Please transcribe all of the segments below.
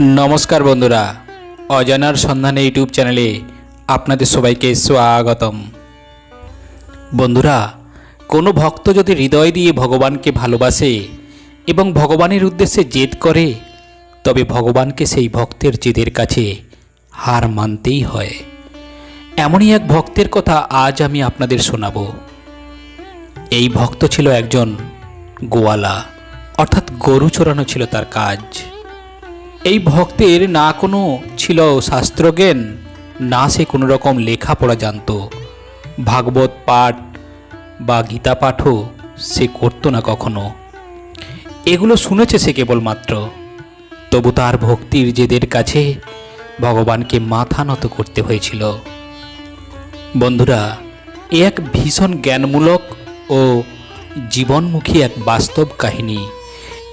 নমস্কার বন্ধুরা। অজানার সন্ধানে ইউটিউব চ্যানেলে আপনাদের সবাইকে স্বাগতম। বন্ধুরা, কোনো ভক্ত যদি হৃদয় দিয়ে ভগবানকে ভালোবাসে এবং ভগবানের উদ্দেশ্যে জেদ করে, তবে ভগবানকে সেই ভক্তের জেদের কাছে হার মানতেই হয়। এমনই এক ভক্তের কথা আজ আমি আপনাদের শোনাব। এই ভক্ত ছিল একজন গোয়ালা, অর্থাৎ গরু চড়ানো ছিল তার কাজ। এই ভক্তের না কোনো ছিল শাস্ত্রজ্ঞান, না সে কোনো রকম লেখাপড়া জানতো। ভাগবত পাঠ বা গীতা পাঠও সে করতো না কখনো। এগুলো শুনেছে সে কেবলমাত্র। তবু তার ভক্তির জেদের কাছে ভগবানকে মাথা নত করতে হয়েছিল। বন্ধুরা, এ এক ভীষণ জ্ঞানমূলক ও জীবনমুখী এক বাস্তব কাহিনী।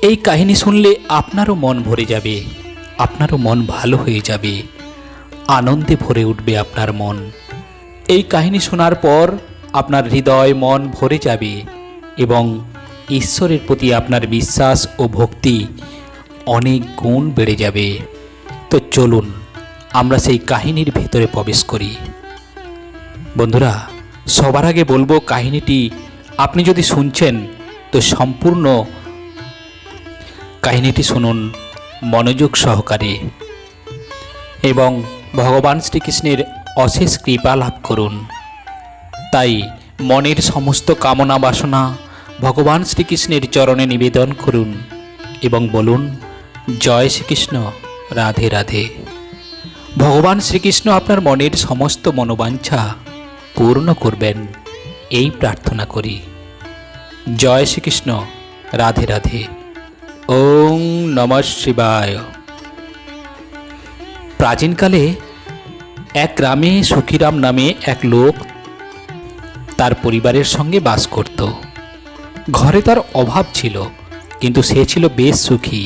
এই কাহিনী শুনলে আপনারও মন ভরে যাবে, আপনারও মন ভালো হয়ে যাবে, আনন্দে ভরে উঠবে আপনার মন। এই কাহিনী শোনার পর আপনার হৃদয় মন ভরে যাবে এবং ঈশ্বরের প্রতি আপনার বিশ্বাস ও ভক্তি অনেক গুণ বেড়ে যাবে। তো চলুন, আমরা সেই কাহিনীর ভেতরে প্রবেশ করি। বন্ধুরা, সবার আগে বলব কাহিনীটি আপনি যদি শুনছেন, তো সম্পূর্ণ কাহিনীটি শুনুন মনোযোগ সহকারে। এবং ভগবান শ্রীকৃষ্ণের অশেষ কৃপা লাভ করুন। তাই মনের সমস্ত কামনা বাসনা ভগবান শ্রীকৃষ্ণের চরণে নিবেদন করুন এবং বলুন, জয় শ্রীকৃষ্ণ, রাধে রাধে। ভগবান শ্রীকৃষ্ণ আপনার মনের সমস্ত মনোবাঞ্ছা পূর্ণ করবেন, এই প্রার্থনা করি। জয় শ্রীকৃষ্ণ, রাধে রাধে। ওং নম শিবায়। প্রাচীনকালে এক গ্রামে সুখিরাম নামে এক লোক তার পরিবারের সঙ্গে বাস করত। ঘরে তার অভাব ছিল, কিন্তু সে ছিল বেশ সুখী।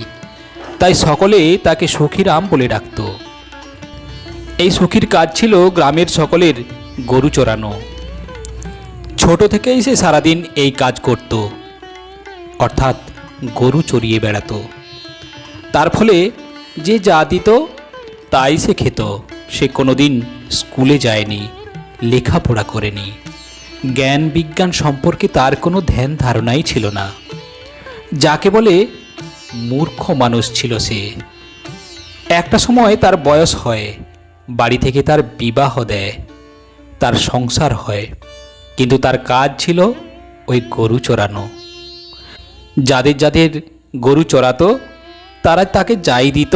তাই সকলে তাকে সুখিরাম বলে ডাকত। এই সুখীর কাজ ছিল গ্রামের সকলের গরু চড়ানো ছোট থেকেই সে সারাদিন এই কাজ করত। অর্থাৎ গরু চড়িয়ে বেড়াতো। তার ফলে যে যা দিত, তাই সে খেত। সে কোনোদিন স্কুলে যায়নি, লেখাপড়া করেনি। জ্ঞান বিজ্ঞান সম্পর্কে তার কোনো ধ্যান ধারণাই ছিল না। যাকে বলে মূর্খ মানুষ ছিল সে। একটা সময় তার বয়স হয়, বাড়ি থেকে তার বিবাহ দেয়, তার সংসার হয়। কিন্তু তার কাজ ছিল ওই গরু চড়ানো। যাদের যাদের গরু চড়াতো, তারা তাকে যাই দিত,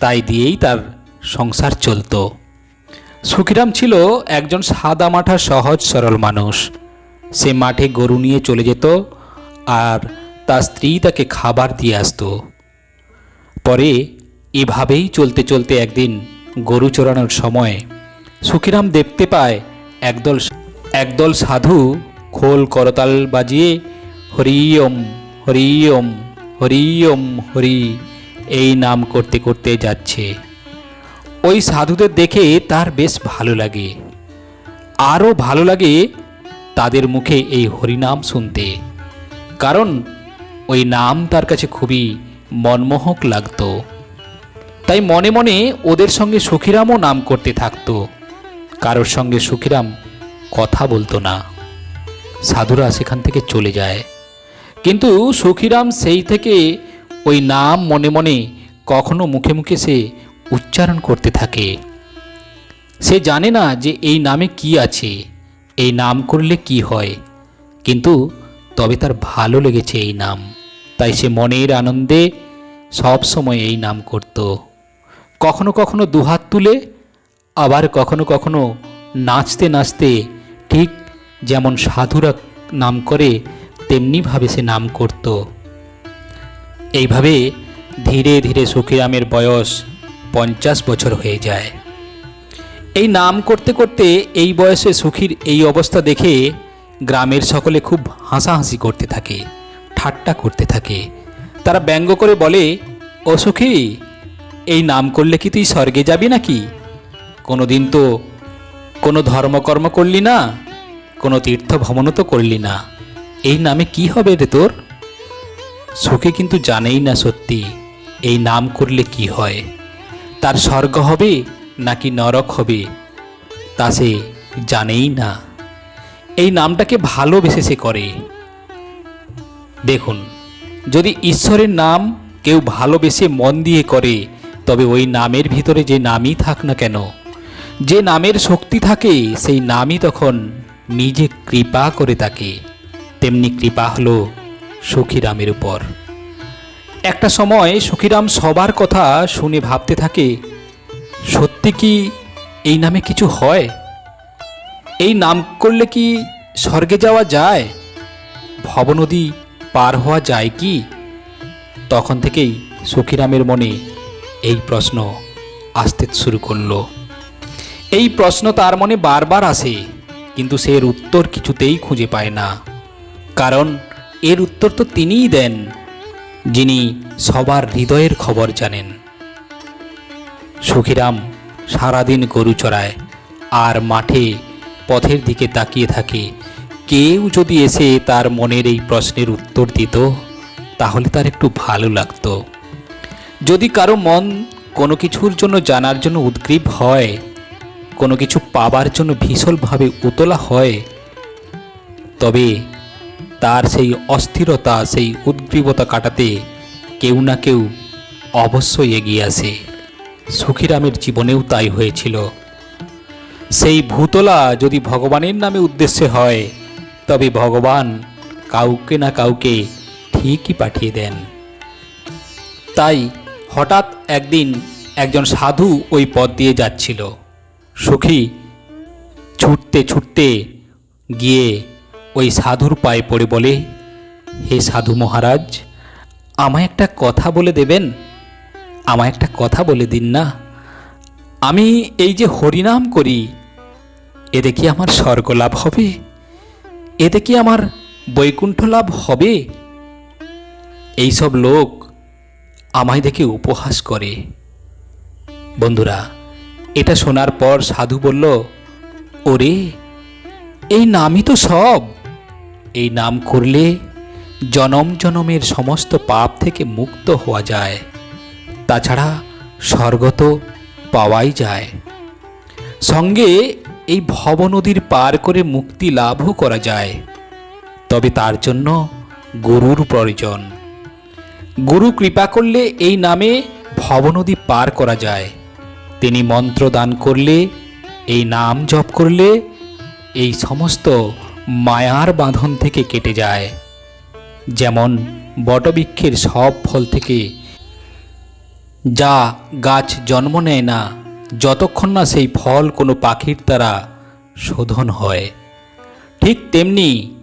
তাই দিয়েই তার সংসার চলতো। সুখিরাম ছিল একজন সাদা মাঠা, সহজ, সরল মানুষ। সে মাঠে গরু নিয়ে চলে যেত আর তার স্ত্রী তাকে খাবার দিয়ে আসতো। পরে এভাবেই চলতে চলতে একদিন গরু চড়ানোর সময় সুখিরাম দেখতে পায় একদল একদল সাধু খোল করতাল বাজিয়ে, হরি ওম। হরি ওম হরি ওম হরি, এই নাম করতে করতে যাচ্ছে। ওই সাধুদের দেখে তার বেশ ভালো লাগে। আরও ভালো লাগে তাদের মুখে এই হরিনাম শুনতে। কারণ ওই নাম তার কাছে খুবই মনমোহক লাগতো। তাই মনে মনে ওদের সঙ্গে সুখিরামও নাম করতে থাকত। কারোর সঙ্গে সুখিরাম কথা বলতো না। সাধুরা সেখান থেকে চলে যায়। কিন্তু সুখিরাম সেই থেকে ওই নাম মনে মনে কখনো মুখে মুখে সে উচ্চারণ করতে থাকে। সে জানে না যে এই নামে কি আছে, এই নাম করলে কি হয়, কিন্তু তবে তার ভালো লেগেছে এই নাম। তাই সে মনের আনন্দে সব সময় এই নাম করত। কখনো কখনো দুহাত তুলে, আবার কখনো কখনো নাচতে নাচতে ঠিক যেমন সাধুরা নাম করে তেমনিভাবে সে নাম করত। এইভাবে ধীরে ধীরে সুখিরামের বয়স পঞ্চাশ বছর হয়ে যায়। এই নাম করতে করতে এই বয়সে সুখীর এই অবস্থা দেখে গ্রামের সকলে খুব হাসাহাসি করতে থাকে, ঠাট্টা করতে থাকে। তারা ব্যঙ্গ করে বলে, ও সুখী, এই নাম করলে কি তুই স্বর্গে যাবি নাকি? কোনো দিন তো কোনো ধর্মকর্ম করলি না, কোনো তীর্থ ভ্রমণও তো করলি না। এই নামে কি হবে রে তোর? সুখী কিন্তু জানেই না সত্যি এই নাম করলে কি হয়। তার স্বর্গ হবে নাকি নরক হবে, তা সে জানেই না। এই নামটাকে ভালোবেসে সে করে। দেখুন, যদি ঈশ্বরের নাম কেউ ভালোবেসে মন দিয়ে করে, তবে ওই নামের ভিতরে যে নামই থাক না কেন, যে নামের শক্তি থাকে, সেই নামই তখন নিজে কৃপা করে থাকে তেমনি কৃপা হলো সখীরামের উপর। একটা সময় সখীরাম সবার কথা শুনে ভাবতে থাকে, সত্যি কি এই নামে কিছু হয়? এই নাম করলে কি স্বর্গে যাওয়া যায়? ভবনদী পার হওয়া যায় কি? তখন থেকেই সখীরামের মনে এই প্রশ্ন আসতে শুরু করল। এই প্রশ্ন তার মনে বারবার আসে, কিন্তু সে উত্তর কিছুতেই খুঁজে পায় না। কারণ এর উত্তর তো তিনিই দেন, যিনি সবার হৃদয়ের খবর জানেন। সুখিরাম সারাদিন গরু চড়ায়, আর মাঠে পথের দিকে তাকিয়ে থাকে। কেউ যদি এসে তার মনের এই প্রশ্নের উত্তর দিত, তাহলে তার একটু ভালো লাগতো। যদি কারও মন কোনো কিছুর জন্য জানার জন্য উদ্গ্রীব হয়, কোনো কিছু পাবার জন্য ভীষণভাবে উতলা হয়, তবে তার সেই অস্থিরতা, সেই উদ্গ্রীবতা কাটাতে কেউ না কেউ অবশ্যই এগিয়ে আসে। সুখিরামের জীবনেও তাই হয়েছিল। সেই ভূতলা যদি ভগবানের নামে উদ্দেশ্যে হয়, তবে ভগবান কাউকে না কাউকে ঠিকই পাঠিয়ে দেন। তাই হঠাৎ একদিন একজন সাধু ওই পথ দিয়ে যাচ্ছিল। সুখী ছুটতে ছুটতে গিয়ে ওই সাধুর পায়ে পড়ে বলে, হে সাধু মহারাজ, আমায় একটা কথা বলে দেবেন? আমায় একটা কথা বলে দিন না। আমি এই যে হরিনাম করি, এতে কি আমার স্বর্গ লাভ হবে? এতে কি আমার বৈকুণ্ঠ লাভ হবে? এইসব লোক আমায় দেখে উপহাস করে। বন্ধুরা, এটা শোনার পর সাধু বলল, ওরে, এই নামই তো সব। এই নাম করলে জনম জনমের সমস্ত পাপ থেকে মুক্ত হওয়া যায়। তাছাড়া স্বর্গ তো পাওয়াই যায়। সঙ্গে এই ভবনদীর পার করে মুক্তি লাভও করা যায়। তবে তার জন্য গুরুর প্রয়োজন। গুরু কৃপা করলে এই নামে ভবনদী পার করা যায়। তিনি মন্ত্র দান করলে, এই নাম জপ করলে এই সমস্ত মায়ার বাঁধন থেকে কেটে যায়। যেমন বটবৃক্ষের সব ফল থেকে। যা গাছ জন্ম নেয় না, যতক্ষণ না সেই ফল কোনো পাখির দ্বারা শোধন হয়। ঠিক তেমনি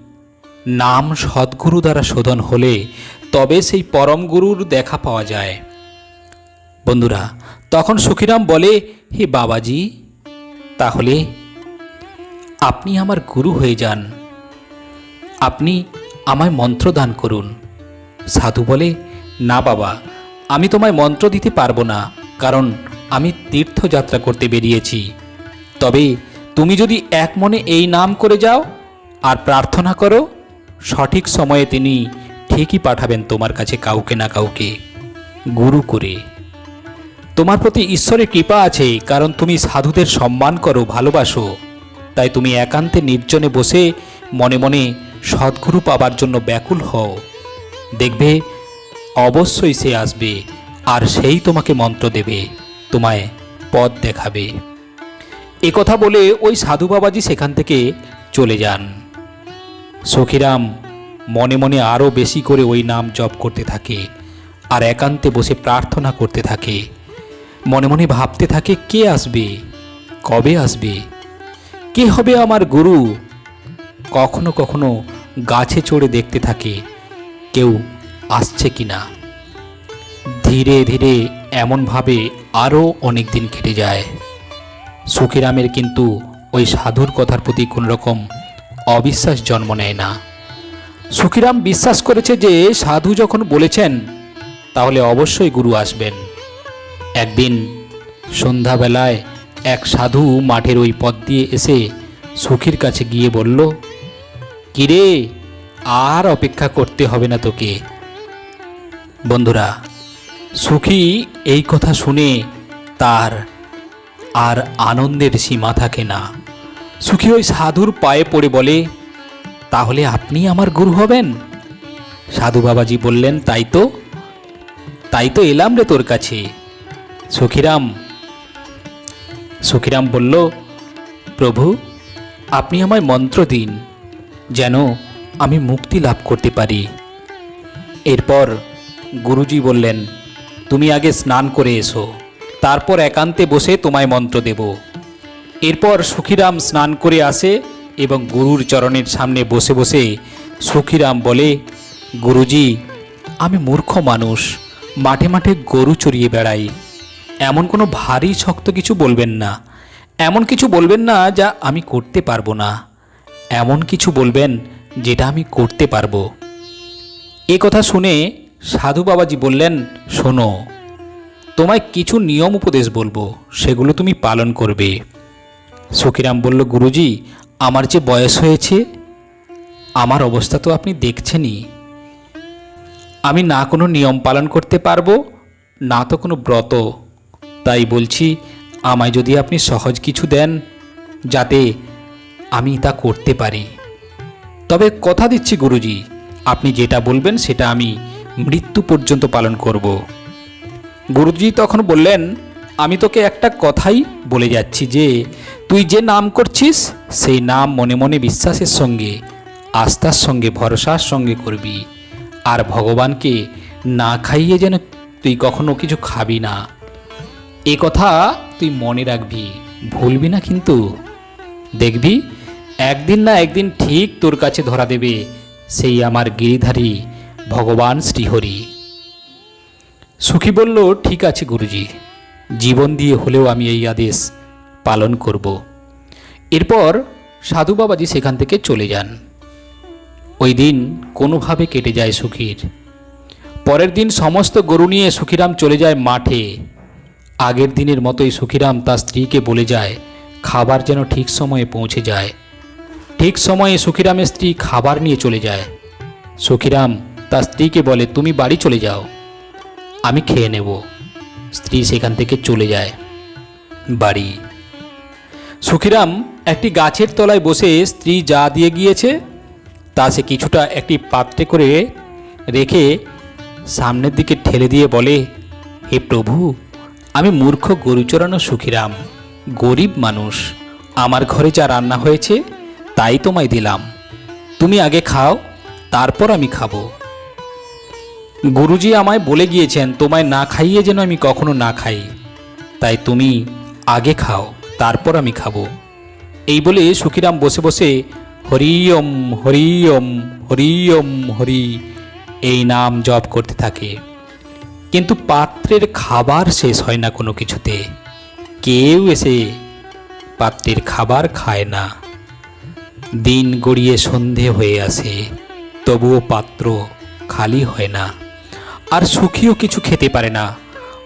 নাম সদ্গুরু দ্বারা শোধন হলে তবে সেই পরম গুরুর দেখা পাওয়া যায়। বন্ধুরা, তখন সুখিরাম বলে, হে বাবাজি, তাহলে আপনি আমার গুরু হয়ে যান। আপনি আমায় মন্ত্র দান করুন। সাধু বলে, না বাবা, আমি তোমায় মন্ত্র দিতে পারব না, কারণ আমি তীর্থযাত্রা করতে বেরিয়েছি। তবে তুমি যদি এক মনে এই নাম করে যাও আর প্রার্থনা করো, সঠিক সময়ে তিনি ঠিকই পাঠাবেন তোমার কাছে কাউকে না কাউকে। গুরু করে, তোমার প্রতি ঈশ্বরের কৃপা আছে, কারণ তুমি সাধুদের সম্মান করো, ভালোবাসো। তাই তুমি একান্তে নির্জনে বসে মনে মনে সদ্গুরু পাবার জন্য ব্যাকুল হও। দেখবে, অবশ্যই সে আসবে, আর সেই তোমাকে মন্ত্র দেবে, তোমায় পথ দেখাবে। এ কথা বলে ওই সাধু বাবাজি সেখান থেকে চলে যান। সখীরাম মনে মনে আরও বেশি করে ওই নাম জপ করতে থাকে, আর একান্তে বসে প্রার্থনা করতে থাকে। মনে মনে ভাবতে থাকে, কে আসবে? কবে আসবে? কে হবে আমার গুরু? কখনো কখনো গাছে চড়ে দেখতে থাকে, কেউ আসছে কি না। ধীরে ধীরে এমনভাবে আরও অনেক দিন কেটে যায়। সুখিরামের কিন্তু ওই সাধুর কথার প্রতি কোনো রকম অবিশ্বাস জন্ম নেয় না। সুখিরাম বিশ্বাস করেছে যে সাধু যখন বলেছেন, তাহলে অবশ্যই গুরু আসবেন। একদিন সন্ধ্যাবেলায় এক সাধু মাঠের ওই পথ দিয়ে এসে সুখীর কাছে গিয়ে বলল কিরে? আর অপেক্ষা করতে হবে না তোকে। বন্ধুরা, সুখী এই কথা শুনে তার আর আনন্দের সীমা থাকে না। সুখী ওই সাধুর পায়ে পড়ে বলে, তাহলে আপনি আমার গুরু হবেন? সাধু বাবাজি বললেন, তাই তো তাই তো এলাম রে তোর কাছে। সুখিরাম সুখিরাম বলল, প্রভু, আপনি আমায় মন্ত্র দিন। যেন আমি মুক্তি লাভ করতে পারি। এরপর গুরুজি বললেন, তুমি আগে স্নান করে এসো, তারপর একান্তে বসে তোমায় মন্ত্র দেব। এরপর সুখিরাম স্নান করে আসে এবং গুরুর চরণের সামনে বসে বসে সুখিরাম বলে, গুরুজি, আমি মূর্খ মানুষ, মাঠে মাঠে গরু চড়িয়ে বেড়াই। এমন কোনো ভারী শক্ত কিছু বলবেন না। এমন কিছু বলবেন না যা আমি করতে পারব না। এমন কিছু বলবেন যেটা আমি করতে পারব। এ কথা শুনে সাধু বাবাজি বললেন, শোনো, তোমায় কিছু নিয়ম উপদেশ বলব, সেগুলো তুমি পালন করবে। সখিরাম বলল, গুরুজি, আমার যে বয়স হয়েছে, আমার অবস্থা তো আপনি দেখছেনই। আমি না কোনো নিয়ম পালন করতে পারব, না তো কোনো ব্রত। তাই বলছি, আমায় যদি আপনি সহজ কিছু দেন, যাতে আমি তা করতে পারি। তবে কথা দিচ্ছি গুরুজি, আপনি যেটা বলবেন সেটা আমি মৃত্যু পর্যন্ত পালন করব। গুরুজি তখন বললেন, আমি তোকে একটা কথাই বলে যাচ্ছি যে, তুই যে নাম করছিস, সেই নাম মনে মনে বিশ্বাসের সঙ্গে, আস্থার সঙ্গে, ভরসার সঙ্গে করবি। আর ভগবানকে না খাইয়ে যেন তুই কখনো কিছু খাবি না। এ কথা তুই মনে রাখবি, ভুলবি না কিন্তু। দেখবি একদিন না একদিন ঠিক তোর কাছে ধরা দেবে, সেই আমার গিরিধারী, ভগবান শ্রীহরি। সুখী বলল, ঠিক আছে গুরুজি, জীবন দিয়ে হলেও আমি এই আদেশ পালন করব। এরপর সাধু বাবাজি সেখান থেকে চলে যান। ওই দিন কোনোভাবে কেটে যায় সুখীর। পরের দিন সমস্ত গরু নিয়ে সুখিরাম চলে যায় মাঠে। আগের দিনের মতোই সুখিরাম তার স্ত্রীকে বলে যায়, খাবার যেন ঠিক সময়ে পৌঁছে যায়। ঠিক সময়ে সুখিরামের স্ত্রী খাবার নিয়ে চলে যায়। সুখিরাম তার স্ত্রীকে বলে, তুমি বাড়ি চলে যাও, আমি খেয়ে নেব। স্ত্রী সেখান থেকে চলে যায় বাড়ি। সুখিরাম একটি গাছের তলায় বসে স্ত্রী যা দিয়ে গিয়েছে, তা সে কিছুটা একটি পাত্রে করে রেখে সামনের দিকে ঠেলে দিয়ে বলে, হে প্রভু, আমি মূর্খ গরু চড়ানো সুখিরাম, গরিব মানুষ। আমার ঘরে যা রান্না হয়েছে তাই তোমায় দিলাম। তুমি আগে খাও, তারপর আমি খাব। গুরুজি আমায় বলে গিয়েছেন, তোমায় না খাইয়ে যেন আমি কখনো না খাই। তাই তুমি আগে খাও, তারপর আমি খাব। এই বলে সুখিরাম বসে বসে হরিওম হরিওম হরিওম হরি এই নাম জপ করতে থাকে। কিন্তু পাত্রের খাবার শেষ হয় না কোনো কিছুতে। কেউ এসে পাত্রের খাবার খায় না। দিন গড়িয়ে সন্ধে হয়ে আসে, তবুও পাত্র খালি হয় না। আর সুখীও কিছু খেতে পারে না।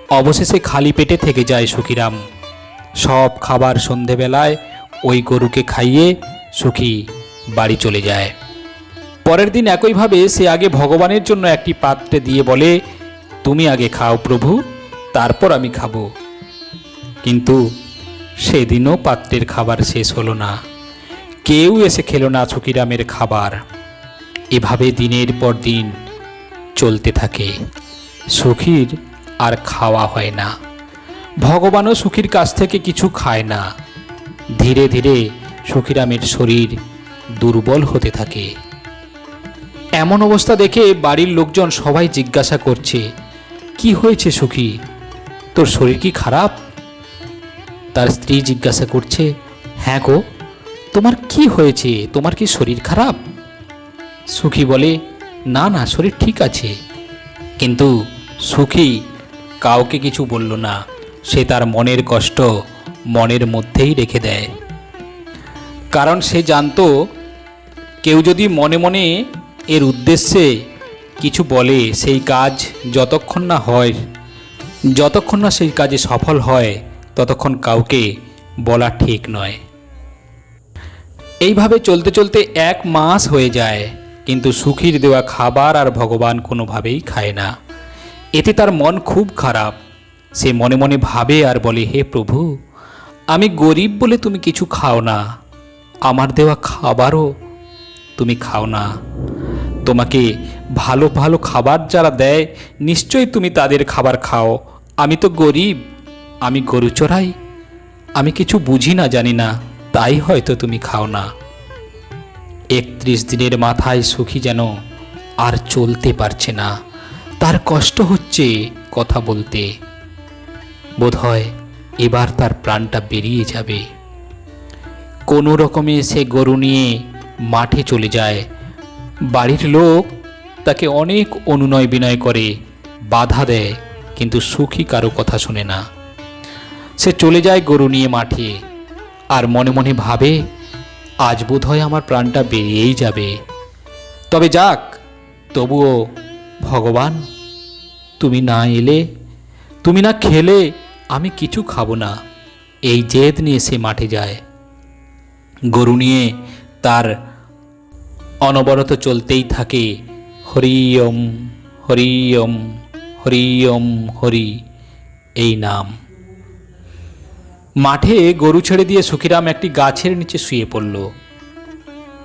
অবশেষে খালি পেটে থেকে যায় সুখীরাম। সব খাবার সন্ধেবেলায় ওই গরুকে খাইয়ে সুখী বাড়ি চলে যায়। পরের দিন একইভাবে সে আগে ভগবানের জন্য একটি পাত্রে দিয়ে বলে, তুমি আগে খাও প্রভু, তারপর আমি খাব। কিন্তু সেদিনও পাত্রের খাবার শেষ হলো না। কেউ এসে খেলো না সুখিরামের খাবার। এভাবে দিনের পর দিন চলতে থাকে। সুখীর আর খাওয়া হয় না। ভগবানও সুখীর কাছ থেকে কিছু খায় না। ধীরে ধীরে সুখিরামের শরীর দুর্বল হতে থাকে। এমন অবস্থা দেখে বাড়ির লোকজন সবাই জিজ্ঞাসা করছে, কি হয়েছে সুখী? তোর শরীর কি খারাপ? তার স্ত্রী জিজ্ঞাসা করছে হ্যাঁ গো তোমার কি হয়েছে? তোমার কি শরীর খারাপ? সুখী বলে, না না, শরীর ঠিক আছে। কিন্তু সুখী কাউকে কিছু বলল না। সে তার মনের কষ্ট মনের মধ্যেই রেখে দেয়। কারণ সে জানতো, কেউ যদি মনে মনে এর উদ্দেশ্যে কিছু বলে, সেই কাজ যতক্ষণ না হয়, যতক্ষণ না সেই কাজে সফল হয়, ততক্ষণ কাউকে বলা ঠিক নয়। এইভাবে চলতে চলতে এক মাস হয়ে যায়, কিন্তু সুখীর দেওয়া খাবার আর ভগবান কোনোভাবেই খায় না। এতে তার মন খুব খারাপ। সে মনে মনে ভাবে আর বলে, হে প্রভু, আমি গরিব বলে তুমি কিছু খাও না। আমার দেওয়া খাবারও তুমি খাও না। তোমাকে ভালো ভালো খাবার যারা দেয়, নিশ্চয়ই তুমি তাদের খাবার খাও। আমি তো গরিব, আমি গরু চড়াই। আমি কিছু বুঝি না, জানি না। তাই হয়তো তুমি খাও না। একত্রিশ দিনের মাথায় সুখী যেন আর চলতে পারছে না। তার কষ্ট হচ্ছে কথা বলতে। বোধহয় এবার তার প্রাণটা বেরিয়ে যাবে। কোনো রকমে সে গরু নিয়ে মাঠে চলে যায়। বাড়ির লোক তাকে অনেক অনুনয় বিনয় করে, বাধা দেয়, কিন্তু সুখী কারও কথা শোনে না। সে চলে যায় গরু নিয়ে মাঠে। আর মনে মনে ভাবে, আজ বোধ হয় আমার প্রাণটা বেরিয়েই যাবে। তবে যাক, তবুও ভগবান, তুমি না এলে, তুমি না খেলে আমি কিছু খাব না। এই জেদ নিয়ে সে মাঠে যায়। গরু নিয়ে তার অনবরত চলতেই থাকে হরি ওম হরি ওম হরি ওম হরি, এই নাম। মাঠে গরু ছেড়ে দিয়ে সুখিরাম একটি গাছের নিচে শুয়ে পড়ল।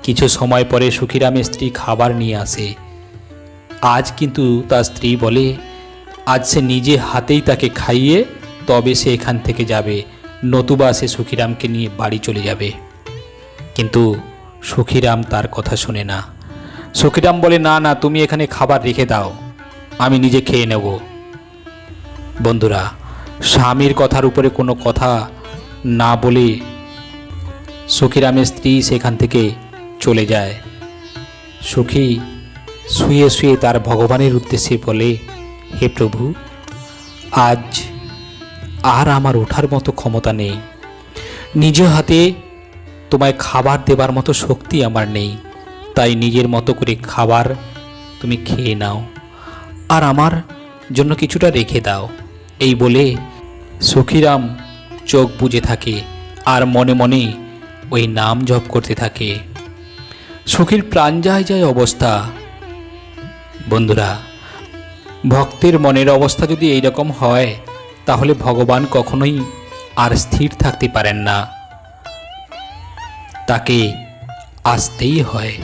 কিছু সময় পরে সুখিরামের স্ত্রী খাবার নিয়ে আসে। আজ কিন্তু তার স্ত্রী বলে, আজ সে নিজে হাতেই তাকে খাইয়ে তবে সে এখান থেকে যাবে, নতুবা সে সুখিরামকে নিয়ে বাড়ি চলে যাবে। কিন্তু সুখিরাম তার কথা শোনে না। সুখিরাম বলে, না না, তুমি এখানে খাবার রেখে দাও, আমি নিজে খেয়ে নেব। বন্ধুরা, স্বামীর কথার উপরে কোনো কথা না বলে সুখিরামের স্ত্রী সেখান থেকে চলে যায়। সুখী শুয়ে শুয়ে তার ভগবানের উদ্দেশ্যে বলে, হে প্রভু, আজ আর আমার ওঠার মতো ক্ষমতা নেই। নিজ হাতে তোমায় খাবার দেবার মতো শক্তি আমার নেই। তাই নিজের মতো করে খাবার তুমি খেয়ে নাও আর আমার জন্য কিছুটা রেখে দাও। এই বলে সুখিরাম চোখ বুজে থাকে আর মনে মনে ওই নাম জপ করতে থাকে। সুখীর প্রাণ যায় যায় অবস্থা। বন্ধুরা, ভক্তের মনের অবস্থা যদি এইরকম হয়, তাহলে ভগবান কখনোই আর স্থির থাকতে পারেন না। তাকে আসতেই হয়,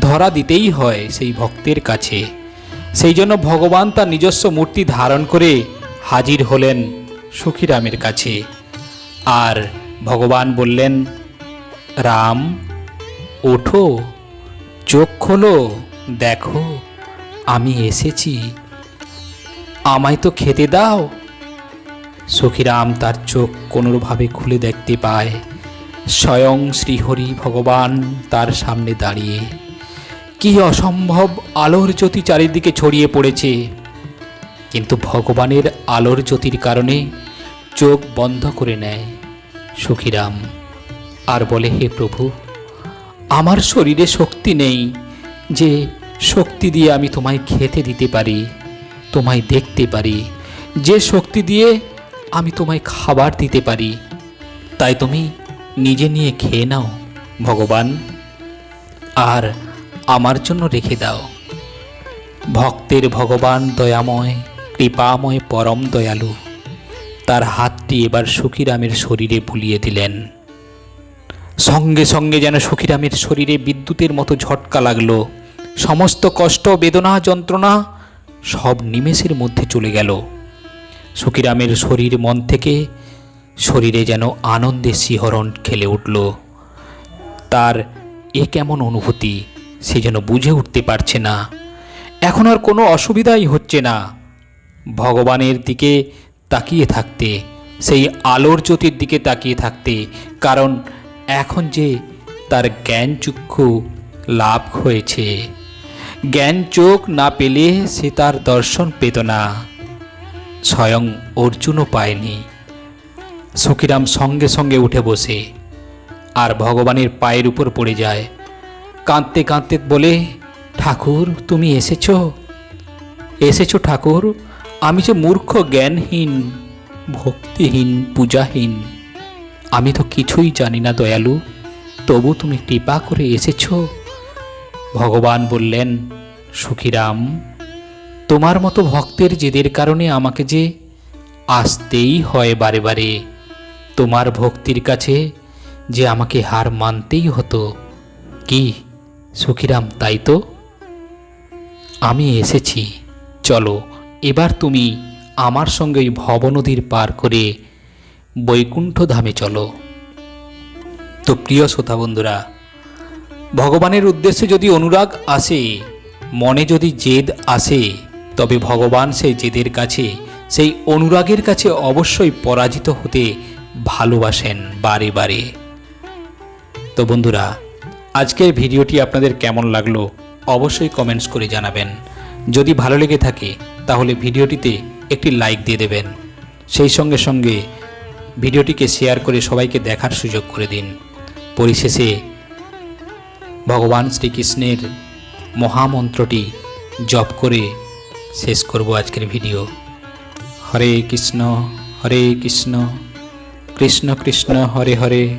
ধরা দিতেই হয় সেই ভক্তের কাছে। সেই জন্য ভগবান তার নিজস্ব মূর্তি ধারণ করে হাজির হলেন সুখীরামের কাছে। আর ভগবান বললেন, রাম, ওঠো, চোখ খোলো, দেখো, আমি এসেছি। আমায় তো খেতে দাও। সখীরাম তার চোখ কোনোভাবে খুলে দেখতে পায়। স্বয়ং শ্রীহরি ভগবান তার সামনে দাঁড়িয়ে, কি অসম্ভব আলোর জ্যোতি চারিদিকে ছড়িয়ে পড়েছে। কিন্তু ভগবানের আলোর জ্যোতির কারণে চোখ বন্ধ করে নেয় সুখীরাম। আর বলে, হে প্রভু, আমার শরীরে শক্তি নেই যে শক্তি দিয়ে আমি তোমায় খেতে দিতে পারি, তোমায় দেখতে পারি। যে শক্তি দিয়ে আমি তোমায় খাবার দিতে পারি, তাই তুমি নিজে নিয়ে খেয়ে নাও, ভগবান। আর আমার জন্য রেখে দাও। ভক্তের ভগবান দয়াময়, কৃপাময়, পরম দয়ালু। তার হাতটি এবার সুখিরামের শরীরে বুলিয়ে দিলেন। সঙ্গে সঙ্গে যেন সুখিরামের শরীরে বিদ্যুতের মতো ঝটকা লাগল। সমস্ত কষ্ট, বেদনা, যন্ত্রণা সব নিমেষের মধ্যে চলে গেল। সুখিরামের শরীর মন থেকে শরীরে যেন আনন্দে শিহরণ খেলে উঠল। তার এ কেমন অনুভূতি, সে যেন বুঝে উঠতে পারছে না। এখন আর কোনো অসুবিধাই হচ্ছে না। ভগবানের দিকে তাকিয়ে থাকতে, সেই আলোর জ্যোতির দিকে তাকিয়ে থাকতে, কারণ এখন যে তার জ্ঞান চক্ষু লাভ হয়েছে। জ্ঞান চোখ না পেলে সে তার দর্শন পেত না। স্বয়ং অর্জুনও পায়নি। সুখিরাম সঙ্গে সঙ্গে উঠে বসে, আর ভগবানের পায়ের উপর পড়ে যায়। কাঁদতে কাঁদতে বলে, ঠাকুর, তুমি এসেছ? এসেছ ঠাকুর আমি যে মূর্খ জ্ঞানহীন, ভক্তিহীন, পূজাহীন, আমি তো কিছুই জানি না দয়ালু, তবু তুমি কৃপা করে এসেছ। ভগবান বললেন, সুখীরাম, তোমার মতো ভক্তের জেদের কারণে আমাকে যে আসতেই হয় বারে বারে, তোমার ভক্তির কাছে যে আমাকে হার মানতেই হতো, কি সুখীরাম তাই তো? আমি এসেছি, চলো এবার তুমি আমার সঙ্গে ভবনদীর পার করে বৈকুণ্ঠ ধামে চলো। তো প্রিয় শ্রোতা বন্ধুরা, ভগবানের উদ্দেশ্যে যদি অনুরাগ আসে, মনে যদি জেদ আসে, তবে ভগবান সেই জেদের কাছে, সেই অনুরাগের কাছে অবশ্যই পরাজিত হতে ভালোবাসেন বারে বারে। তো বন্ধুরা, আজকের ভিডিওটি আপনাদের কেমন লাগল অবশ্যই কমেন্টস করে জানাবেন। যদি ভালো লেগে থাকে তাহলে ভিডিওটিতে একটি লাইক দিয়ে দেবেন। সেই সঙ্গে সঙ্গে ভিডিওটিকে শেয়ার করে সবাইকে দেখার সুযোগ করে দিন। পরিশেষে ভগবান শ্রীকৃষ্ণের মহামন্ত্রটি জপ করে শেষ করব আজকের ভিডিও। হরে কৃষ্ণ হরে কৃষ্ণ কৃষ্ণ কৃষ্ণ, হরে হরে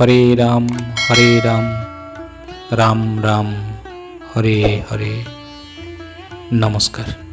হরে রাম হরে রাম রাম রাম, হরে হরে। নমস্কার।